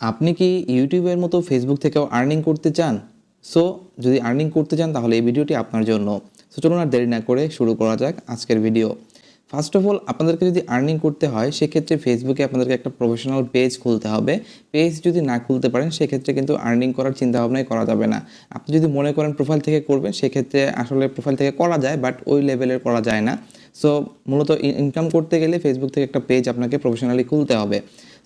আপনি কি ইউটিউবের মতো ফেসবুক থেকেও আর্নিং করতে চান? সো যদি আর্নিং করতে চান, তাহলে এই ভিডিওটি আপনার জন্য। সো চলুন আর দেরি না করে শুরু করা যাক আজকের ভিডিও ফার্স্ট অফ অল আপনাদেরকে যদি আর্নিং করতে হয়, সেক্ষেত্রে ফেসবুকে আপনাদেরকে একটা প্রফেশনাল পেজ খুলতে হবে। পেজ যদি না খুলতে পারেন, সেক্ষেত্রে কিন্তু আর্নিং করার চিন্তাভাবনাই করা যাবে না। আপনি যদি মনে করেন প্রোফাইল থেকে করবেন, সেক্ষেত্রে আসলে প্রোফাইল থেকে করা যায় বাট ওই লেভেলের করা যায় না। সো মূলত ইনকাম করতে গেলে ফেসবুক থেকে একটা পেজ আপনাকে প্রফেশনালি খুলতে হবে।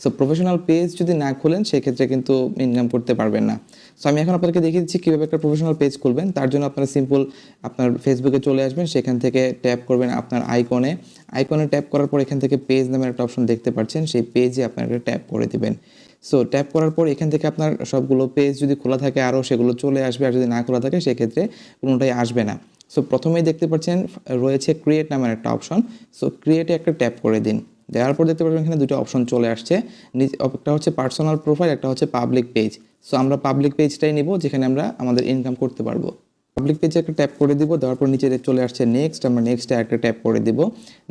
সো প্রফেশনাল পেজ যদি না খুলেন, সেক্ষেত্রে কিন্তু ইনকাম করতে পারবেন না। সো আমি এখন আপনাদেরকে দেখিয়ে দিচ্ছি কীভাবে একটা প্রফেশনাল পেজ খুলবেন। তার জন্য আপনারা সিম্পল আপনার ফেসবুকে চলে আসবেন, সেখান থেকে ট্যাপ করবেন আপনার আইকনে আইকনে ট্যাপ করার পর এখান থেকে পেজ নামের একটা অপশন দেখতে পাচ্ছেন, সেই পেজে আপনারা ট্যাপ করে দেবেন। সো ট্যাপ করার পর এখান থেকে আপনার সবগুলো পেজ যদি খোলা থাকে আরও, সেগুলো চলে আসবে। আর যদি না খোলা থাকে, সেক্ষেত্রে কোনোটাই আসবে না। সো প্রথমেই দেখতে পাচ্ছেন রয়েছে ক্রিয়েট নামের একটা অপশন সো ক্রিয়েটে একটা ট্যাপ করে দিন। দেওয়ার পর দেখতে পাচ্ছেন এখানে দুটো অপশন চলে আসছে। একটা হচ্ছে পার্সোনাল প্রোফাইল একটা হচ্ছে পাবলিক পেজ সো আমরা পাবলিক পেজটাই নিব, যেখানে আমরা আমাদের ইনকাম করতে পারব। পাবলিক পেজে একটা ট্যাপ করে দিব, দেওয়ার পর নিচে চলে আসছে নেক্সট আমরা নেক্সটে একটা ট্যাপ করে দিব।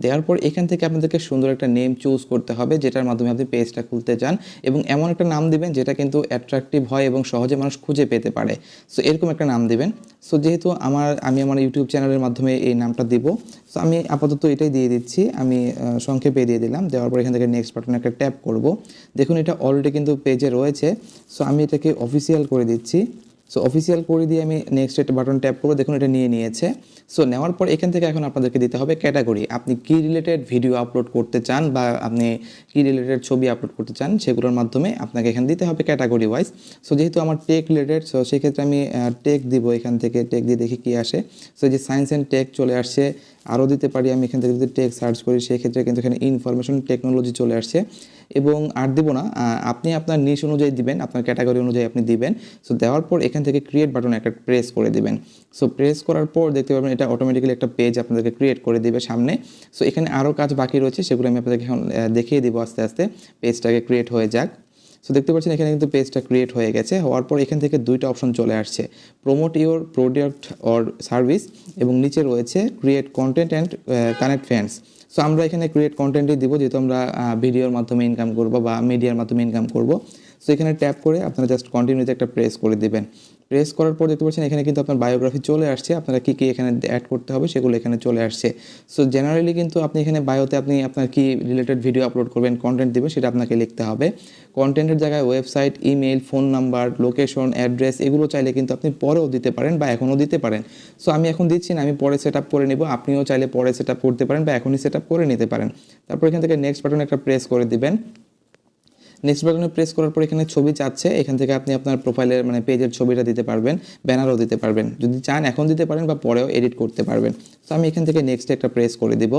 দেওয়ার পর এখান থেকে আপনাদেরকে সুন্দর একটা নেম চুজ করতে হবে, যেটার মাধ্যমে আপনি পেজটা খুলতে চান এবং এমন একটা নাম দিবেন যেটা কিন্তু অ্যাট্রাকটিভ হয় এবং সহজে মানুষ খুঁজে পেতে পারে। সো এরকম একটা নাম দিবেন। সো যেহেতু আমার, আমি আমার ইউটিউব চ্যানেলের মাধ্যমে এই নামটা দিব সো আমি আপাতত এটাই দিয়ে দিচ্ছি, আমি সংক্ষেপে দিয়ে দিলাম, দেওয়ার পর এখান থেকে নেক্সট বাটনে একটা ট্যাপ করব। দেখুন এটা অলরেডি কিন্তু পেজে রয়েছে। সো আমি এটাকে অফিসিয়াল করে দিচ্ছি। সো অফিসিয়াল করে দিয়ে আমি নেক্সট একটা বাটন ট্যাপ করব। দেখুন, এটা নিয়ে নিয়েছে। সো নেওয়ার পর এখান থেকে এখন আপনাদেরকে দিতে হবে ক্যাটাগরি আপনি কি রিলেটেড ভিডিও আপলোড করতে চান বা আপনি কি রিলেটেড ছবি আপলোড করতে চান, সেগুলোর মাধ্যমে আপনাকে এখানে দিতে হবে ক্যাটাগরি ওয়াইজ সো যেহেতু আমার টেক রিলেটেড সো সেক্ষেত্রে আমি টেক দিব এখান থেকে টেক দিয়ে দেখি কি আসে। সো যে সায়েন্স অ্যান্ড টেক চলে আসছে আরও দিতে পারি, আমি এখান থেকে যদি টেক সার্চ করি, সেক্ষেত্রে কিন্তু এখানে ইনফরমেশন টেকনোলজি চলে আসছে। এবং আর দিব না আপনি আপনার নিশ অনুযায়ী দিবেন, আপনার ক্যাটাগরি অনুযায়ী আপনি দিবেন। সো দেওয়ার পর এখান থেকে ক্রিয়েট বাটন একটা প্রেস করে দিবেন। সো প্রেস করার পর দেখতে পাবেন এটা অটোমেটিক্যালি একটা পেজ আপনাদেরকে ক্রিয়েট করে দিবে সামনে। সো এখানে আরও কাজ বাকি রয়েছে, সেগুলো আমি আপনাদেরকে এখন দেখিয়ে দিব আস্তে আস্তে পেজটাকে ক্রিয়েট হয়ে যাক। সো দেখতে পাচ্ছেন, এখানে কিন্তু পেজটা ক্রিয়েট হয়ে গেছে। হওয়ার পর এখান থেকে দুইটা অপশন চলে আসছে। Promote your product or service এবং নিচে রয়েছে create content and connect fans so আমরা এখানে ক্রিয়েট কন্টেন্টই দিব, যেহেতু আমরা ভিডিওর মাধ্যমে ইনকাম করব বা মিডিয়ার মাধ্যমে ইনকাম করব। সো এখানে ট্যাপ করে আপনারা জাস্ট কন্টিনিউতে একটা প্রেস করে দিবেন। প্রেস করার পর দেখতে পাচ্ছেন এখানে কিন্তু আপনার বায়োগ্রাফি চলে আসছে। আপনারা কী কী এখানে অ্যাড করতে হবে সেগুলো এখানে চলে আসছে। সো জেনারেলি কিন্তু আপনি এখানে বায়োতে আপনি আপনার কি রিলেটেড ভিডিও আপলোড করবেন কন্টেন্ট দিবেন সেটা আপনাকে লিখতে হবে। কন্টেন্টের জায়গায় website email phone number location address এগুলো চাইলে কিন্তু আপনি পরেও দিতে পারেন বা এখনও দিতে পারেন। সো আমি এখন দিচ্ছি না, আমি পরে সেট করে নেব। আপনিও চাইলে পরে সেট করতে পারেন বা এখনই সেট করে নিতে পারেন। তারপর এখান থেকে নেক্সট বাটন একটা প্রেস করে দিবেন। নেক্সট বাটনে প্রেস করার পর এখানে ছবি চাচ্ছে, এখান থেকে আপনি আপনার প্রোফাইলের মানে পেজের ছবিটা দিতে পারবেন ব্যানারও দিতে পারবেন। যদি চান এখন দিতে পারেন বা পরেও এডিট করতে পারবেন। তো আমি এখান থেকে নেক্সট একটা প্রেস করে দিব।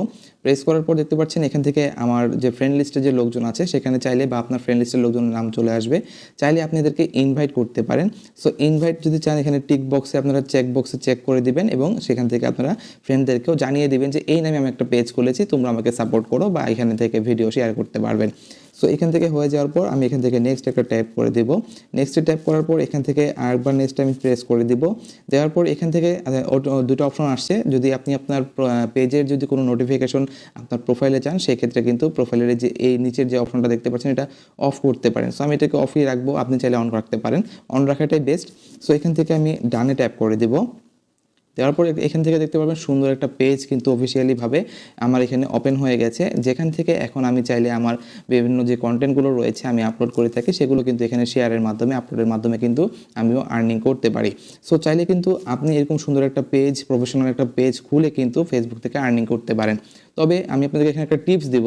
প্রেস করার পর দেখতে পাচ্ছেন এখান থেকে আমার যে ফ্রেন্ড লিস্টে যে লোকজন আছে, সেখানে চাইলে বা আপনার ফ্রেন্ড লিস্টের লোকজনের নাম চলে আসবে। চাইলে আপনি এদেরকে ইনভাইট করতে পারেন। সো ইনভাইট যদি চান, এখানে টিক বক্সে আপনারা চেক বক্সে চেক করে দিবেন এবং সেখান থেকে আপনারা ফ্রেন্ডদেরকেও জানিয়ে দিবেন যে, এই নামে আমি একটা পেজ খুলেছি, তোমরা আমাকে সাপোর্ট করো বা এখানে থেকে ভিডিও শেয়ার করতে পারবেন। সো এখান থেকে হয়ে যাওয়ার পর আমি এখান থেকে নেক্সট একটা ট্যাপ করে দেব। নেক্সটে ট্যাপ করার পর এখান থেকে আরেকবার নেক্সট আমি প্রেস করে দিব। দেওয়ার পর এখান থেকে দুটো অপশন আসছে। যদি আপনি আপনার পেজের যদি কোনো নোটিফিকেশন আপনার প্রোফাইলে চান, সেক্ষেত্রে কিন্তু প্রোফাইলের যে, এই নিচের যে অপশনটা দেখতে পাচ্ছেন, এটা অফ করতে পারেন। সো আমি এটাকে অফই রাখব। আপনি চাইলে অন রাখতে পারেন। অন রাখাটাই বেস্ট সো এখান থেকে আমি ডানে ট্যাপ করে দেবো। দেওয়ার পর এখান থেকে দেখতে পারবেন সুন্দর একটা পেজ কিন্তু অফিসিয়ালিভাবে আমার এখানে ওপেন হয়ে গেছে। যেখান থেকে এখন আমি চাইলে আমার বিভিন্ন যে কন্টেন্টগুলো রয়েছে আমি আপলোড করে থাকি, সেগুলো কিন্তু এখানে শেয়ারের মাধ্যমে আপলোডের মাধ্যমে কিন্তু আমিও আর্নিং করতে পারি। সো চাইলে কিন্তু আপনি এরকম সুন্দর একটা পেজ প্রফেশনাল একটা পেজ খুলে কিন্তু ফেসবুক থেকে আর্নিং করতে পারেন। তবে আমি আপনাদেরকে এখানে একটা টিপস দিব।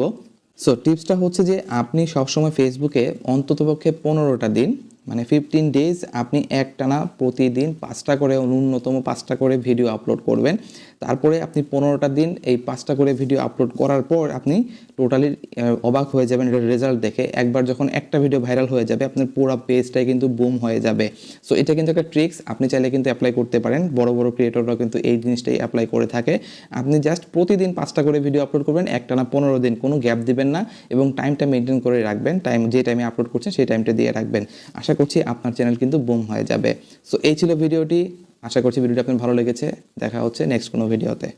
সো টিপসটা হচ্ছে যে আপনি সবসময় ফেসবুকে অন্ততপক্ষে পনেরোটা দিন মানে ফিফটিন ডেজ আপনি একটানা প্রতিদিন পাঁচটা করে, ন্যূনতম পাঁচটা করে ভিডিও আপলোড করবেন। তারপরে আপনি পনেরোটা দিন এই পাঁচটা করে ভিডিও আপলোড করার পর আপনি টোটালি অবাক হয়ে যাবেন এটার রেজাল্ট দেখে। একবার যখন একটা ভিডিও ভাইরাল হয়ে যাবে, আপনার পুরো পেজটাই কিন্তু বুম হয়ে যাবে। সো এটা কিন্তু একটা ট্রিক্স আপনি চাইলে কিন্তু অ্যাপ্লাই করতে পারেন। বড় বড় ক্রিয়েটররা কিন্তু এই জিনিসটাই অ্যাপ্লাই করে থাকে। আপনি জাস্ট প্রতিদিন পাঁচটা করে ভিডিও আপলোড করবেন, একটানা পনেরো দিন, কোনো গ্যাপ দিবেন না এবং টাইমটা মেনটেন করে রাখবেন। টাইম যে টাইমে আপলোড করছেন, সেই টাইমটা দিয়ে রাখবেন। আশা করছি আপনার চ্যানেল কিন্তু বুম হয়ে যাবে। সো এই ছিল ভিডিওটি। আশা করছি ভিডিওটি আপনার ভালো লেগেছে। দেখা হচ্ছে নেক্সট কোনো ভিডিওতে।